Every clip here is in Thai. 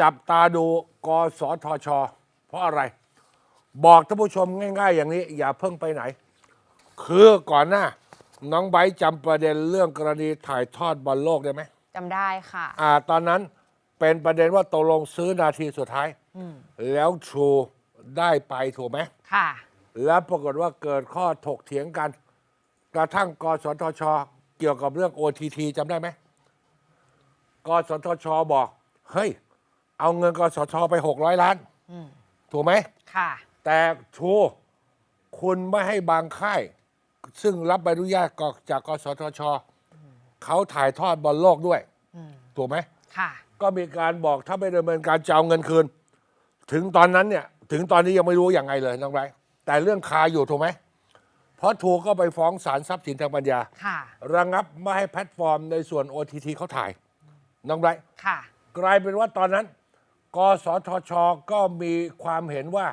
จับตาดูกสทช เพราะอะไร บอกท่านผู้ชมง่าย ๆ อย่างนี้ อย่าเพิ่งไปไหน คือก่อนหน้า น้องไบร์ทจำประเด็นเรื่องกรณีถ่ายทอดบอลโลกได้ไหมจำได้ค่ะ อ่า ตอนนั้นเป็นประเด็นว่าตกลงซื้อนาทีสุดท้ายแล้วทรูได้ไปถูกไหม ค่ะ แล้วปรากฏว่าเกิดข้อถกเถียงกัน กระทั่งกสทช เกี่ยวกับเรื่อง OTT จำได้ไหมกสทช บอก เฮ้ย เอาเงินกสทชไป600ล้าน ถูกไหม ค่ะ แต่ทูคุณไม่ให้บางค่าย ซึ่งรับใบอนุญาตจากกสทช เขาถ่ายทอดบอลโลกด้วย ถูกไหม ค่ะ ก็มีการบอกถ้าไม่ดำเนินการจะเอาเงินคืน ถึงตอนนั้นเนี่ย ถึงตอนนี้ยังไม่รู้อย่างไงเลยน้องไรแต่เรื่องคาอยู่ถูกไหม เพราะถูกก็ไปฟ้องศาลทรัพย์สินทางปัญญา ค่ะ ระงับไม่ให้แพลตฟอร์มในส่วน OTT เขาถ่าย น้องไรค่ะ กลายเป็นว่าตอนนั้น กสทช ก็มีความเห็นว่า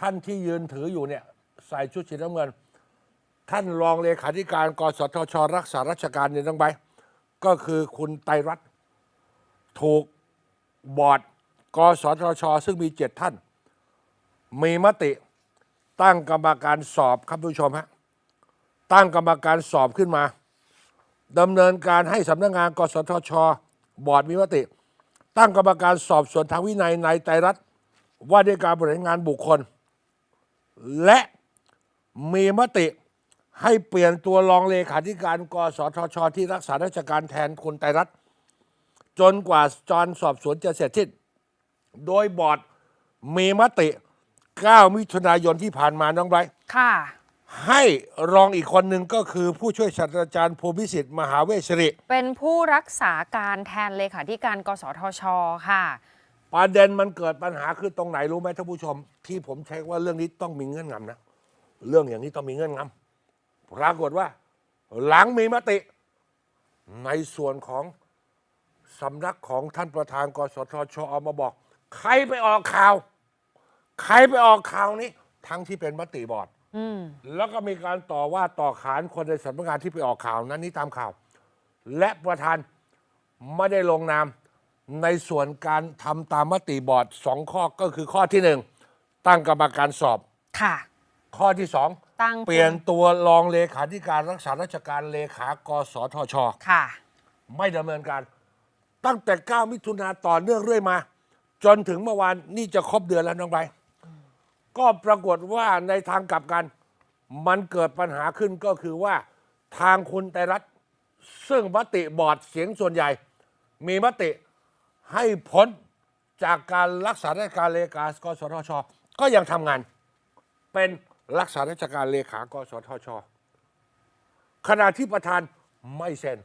ท่านที่ยืนถืออยู่เนี่ยใส่ชุดสีน้ำเงิน ท่านรองเลขาธิการ กสทช รักษาราชการเนี่ยน้องใบก็คือคุณไตรรัตน์ถูกบอร์ด กสทช ซึ่งมีเจ็ดท่าน มีมติตั้งกรรมการสอบครับผู้ชมฮะตั้งกรรมการสอบขึ้นมาดำเนินการให้สำนักงาน กสทช บอร์ดมีมติ ตั้งกรรมการสอบสวนทางวินัยในไตรรัฐว่าด้วยการบริหารงานบุคคล และมีมติให้เปลี่ยนตัวรองเลขาธิการกสทช ที่รักษาราชการแทนคุณไตรรัฐจนกว่าจอนสอบสวนจะเสร็จสิ้นโดยบอร์ดมีมติ 9 มิถุนายนที่ผ่านมาน้องไบรท์ค่ะ ให้รองอีกคนหนึ่งก็คือผู้ช่วยศาสตราจารย์ภูมิสิทธิ์มหาเวชริ เป็นผู้รักษาการแทนเลขาธิการกสทช ค่ะ ประเด็นมันเกิดปัญหาคือตรงไหนรู้ไหมท่านผู้ชม ที่ผมใช้ว่าเรื่องนี้ต้องมีเงื่อนงำนะ เรื่องอย่างนี้ต้องมีเงื่อนงำปรากฏว่า หลังมีมติ ในส่วนของสำนักของท่านประธานกสทชออกมาบอก ใครไปออกข่าว ใครไปออกข่าวนี้ ทั้งที่เป็นมติบอร์ดอืม แล้วก็มีการต่อว่าต่อขานคนในสำนักงานที่ไปออกข่าวนั้นนี่ตามข่าว และประธานไม่ได้ลงนามในส่วนการทำตามมติบอร์ดสองข้อก็คือข้อที่หนึ่งตั้งกรรมการสอบ ค่ะ ข้อที่สองตั้งเปลี่ยนตัวรองเลขาธิการรักษาราชการเลขากสทช ค่ะ ไม่ดำเนินการ ตั้งแต่ 9 มิถุนาต่อเนื่องเรื่อยมา จนถึงเมื่อวานนี่จะครบเดือนแล้วน้องไบร์ท ก็ปรากฏว่าในทางกลับกัน มันเกิดปัญหาขึ้นก็คือว่าทางคุณไตรรัฐซึ่งมติบอร์ดเสียงส่วนใหญ่ มีมติให้พ้นจากการรักษาราชการเลขากสทช ก็ยังทำงาน เป็นรักษาราชการเลขากสทช ขณะที่ประธานไม่เซ็น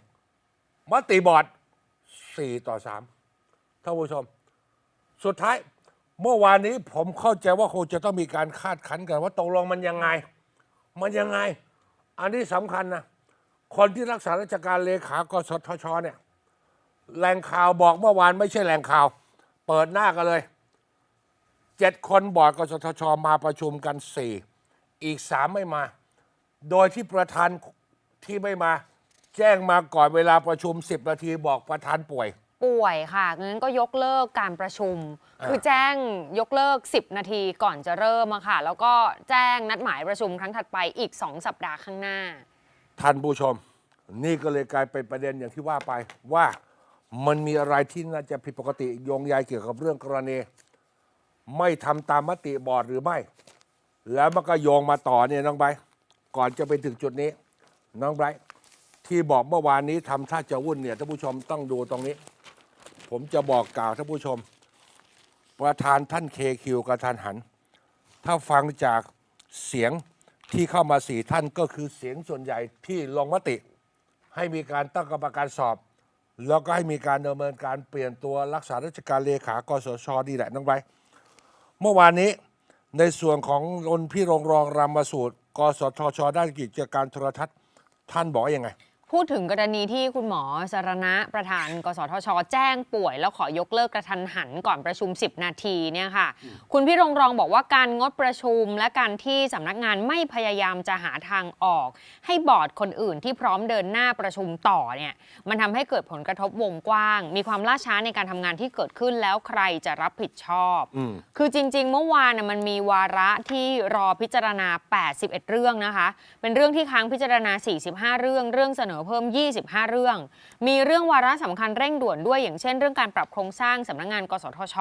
มติบอร์ด4 ต่อ 3ท่านผู้ชม สุดท้าย เมื่อวานนี้ผมเข้าใจว่าคงจะต้องมีการคาดคันกันว่าตกลงมันยังไง มันยังไง อันนี้สำคัญนะ คนที่รักษาราชการเลขากสทชเนี่ยแหล่งข่าวบอกเมื่อวานไม่ใช่แหล่งข่าว เปิดหน้ากันเลยเจ็ดคนบอร์ดกสทชมาประชุมกันสี่อีกสามไม่มา โดยที่ประธานที่ไม่มา แจ้งมาก่อนเวลาประชุม10นาทีบอกประธานป่วย ป่วยค่ะงั้นก็ยกเลิกการประชุมอ่าคือแจ้งยกเลิก 10 นาทีก่อนจะเริ่มอะค่ะ แล้วก็แจ้งนัดหมายประชุมครั้งถัดไปอีก 2 สัปดาห์ข้างหน้า ท่านผู้ชม นี่ก็เลยกลายเป็นประเด็นอย่างที่ว่าไปว่ามันมีอะไรที่น่าจะผิดปกติโยงใยเกี่ยวกับเรื่องกรณี ไม่ทำตามมติบอร์ดหรือไม่ แล้วมันก็โยงมาต่อเนี่ยน้องไบร์ทก่อนจะไปถึงจุดนี้ น้องไบร์ทที่บอกเมื่อวานนี้ทำท่าจะวุ่นเนี่ยท่านผู้ชมต้องดูตรงนี้ ผมจะบอกกล่าวท่านผู้ชม ประธานท่านเคคิวกับท่านหัน ถ้าฟังจากเสียงที่เข้ามาสี่ท่านก็คือเสียงส่วนใหญ่ที่ลงมติ ให้มีการตั้งกรรมการสอบ แล้วก็ให้มีการดำเนินการเปลี่ยนตัวรักษาราชการเลขากสชนี่แหละน้องไบร์ทเมื่อวานนี้ในส่วนของรนพี่รงรองรามสูตร กสทช ด้านกิจการโทรทัศน์ ท่านบอกว่ายังไง พูดถึงกรณีที่คุณหมอสรณะประธาน กสทช แจ้งป่วย แล้วขอยกเลิกกระทันหันก่อนประชุม 10 นาทีเนี่ยค่ะ คุณพี่รงรองบอกว่าการงดประชุมและการที่สำนักงานไม่พยายามจะหาทางออก ให้บอร์ดคนอื่นที่พร้อมเดินหน้าประชุมต่อเนี่ยมันทำให้เกิดผลกระทบวงกว้าง มีความล่าช้าในการทำงานที่เกิดขึ้นแล้วใครจะรับผิดชอบอืมคือจริง ๆ เมื่อวานน่ะมันมีวาระที่รอพิจารณา 81 เรื่องนะคะ เป็นเรื่องที่ค้างพิจารณา 45 เรื่องเรื่องเสนอเพิ่ม 25 เรื่อง มีเรื่องวาระสำคัญเร่งด่วนด้วยอย่างเช่น เรื่องการปรับโครงสร้างสำนักงาน กสทช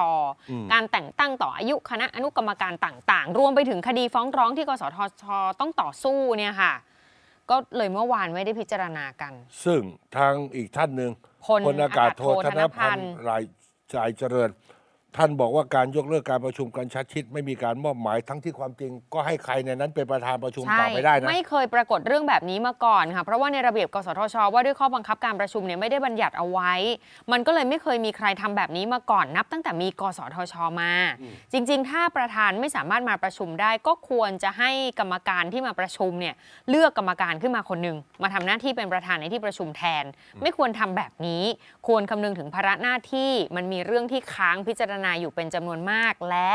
อืมการแต่งตั้งต่ออายุคณะอนุกรรมการต่าง ๆ รวมไปถึงคดีฟ้องร้องที่กสทช ต้องต่อสู้เนี่ยค่ะ ก็เลยเมื่อวานไม่ได้พิจารณากัน ซึ่งทางอีกท่านหนึ่งพลอากาศโทอากาศโทธนพันธนพันธ์ธ์รายจายเจริญ ท่านบอกว่าการยกเลิกการประชุมกันชัดชิด ไม่มีการมอบหมายทั้งที่ความจริง ก็ให้ใครในนั้นเป็นประธานประชุมต่อไปได้นะ ไม่เคยปรากฏเรื่องแบบนี้มาก่อนค่ะ เพราะว่าในระเบียบกสทช ว่าด้วยข้อบังคับการประชุมเนี่ยไม่ได้บัญญัติเอาไว้ มันก็เลยไม่เคยมีใครทำแบบนี้มาก่อนนับ ตั้งแต่มีกสทชมา จริง ๆ ถ้าประธานไม่สามารถมาประชุมได้ ก็ควรจะให้กรรมการที่มาประชุมเนี่ยเลือกกรรมการขึ้นมาคนหนึ่งมาทำหน้าที่เป็นประธานในที่ประชุมแทน ไม่ควรทำแบบนี้ ควรคำนึงถึงภาระหน้าที่มันมีเรื่องที่ค้างพิจารณาอยู่เป็นจำนวนมาก และ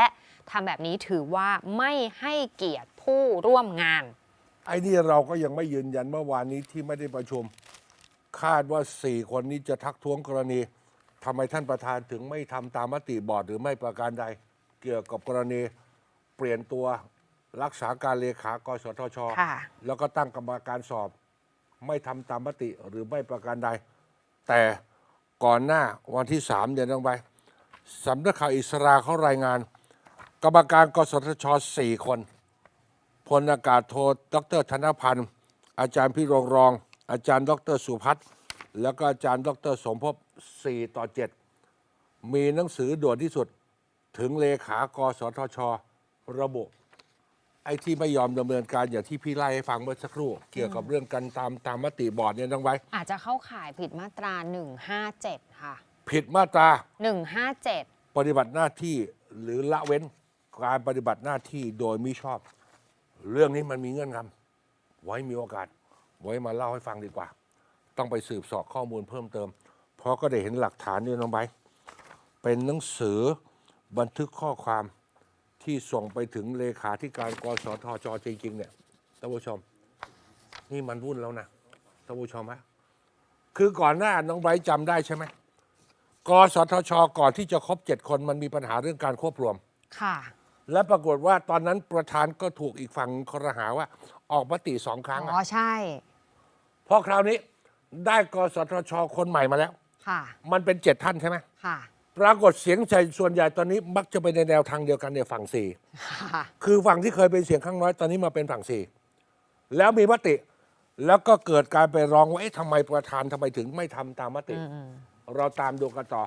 ทำแบบนี้ถือว่าไม่ให้เกียรติผู้ร่วมงาน ไอ้นี่เราก็ยังไม่ยืนยันเมื่อวานนี้ที่ไม่ได้ประชุม คาดว่าสี่คนนี้จะทักท้วงกรณีทำไมท่านประธานถึงไม่ทำตามมติบอร์ดหรือไม่ประการใด เกี่ยวกับกรณีเปลี่ยนตัวรักษาการเลขากสทช ค่ะ แล้วก็ตั้งกรรมการสอบ ไม่ทำตามมติหรือไม่ประการใด แต่ก่อนหน้าวันที่สามเดือนลงไป สำนักข่าวอิสราเขารายงาน กรรมการกสทชสี่คนพลอากาศโทดรธนพันธ์ อาจารย์พิรงรอง อาจารย์ดรสุพัฒน์แล้วก็อาจารย์ดรสมภพ4ต่อ 7 มีหนังสือด่วนที่สุดถึงเลขากสทช ระบุ ไอ้ที่ไม่ยอมดำเนินการอย่างที่พี่ไล่ให้ฟังเมื่อสักครู่ เกี่ยวกับเรื่องการตามตามมติบอร์ดเนี่ยน้องไว้ อาจจะเข้าข่ายผิดมาตรา 157 ค่ะ ผิดมาตรา 157 ปฏิบัติหน้าที่หรือละเว้นการปฏิบัติหน้าที่โดยมิชอบ เรื่องนี้มันมีเงื่อนงำไว้มีโอกาส ไว้มาเล่าให้ฟังดีกว่า ต้องไปสืบเสอบข้อมูลเพิ่มเติม เพราะก็ได้เห็นหลักฐานนี่น้องไบร์ทเป็นหนังสือบันทึกข้อความที่ส่งไปถึงเลขาธิการกสทชจริงๆเนี่ยท่านผู้ชม นี่มันวุ่นแล้วนะท่านผู้ชมฮะคือก่อนหน้าน้องไบร์ทจำได้ใช่ไหม กสทช ก่อนที่จะครบเจ็ดคนมันมีปัญหาเรื่องการควบรวม ค่ะ และปรากฏว่าตอนนั้นประธานก็ถูกอีกฝั่งคอรหาว่า ออกมติสองครั้งอ๋อ อะใช่ เพราะคราวนี้ได้กสทช คนใหม่มาแล้ว ค่ะ มันเป็นเจ็ดท่านใช่ไหมค่ะ ปรากฏเสียงใจส่วนใหญ่ตอนนี้มักจะไปในแนวทางเดียวกันในฝั่งสี่ค่ะ คือฝั่งที่เคยเป็นเสียงข้างน้อยตอนนี้มาเป็นฝั่งสี่แล้วมีมติ แล้วก็เกิดการไปร้องว่าเอ๊ะทำไมประธานทำไมถึงไม่ทำตามมติ เราตามดูกันต่อ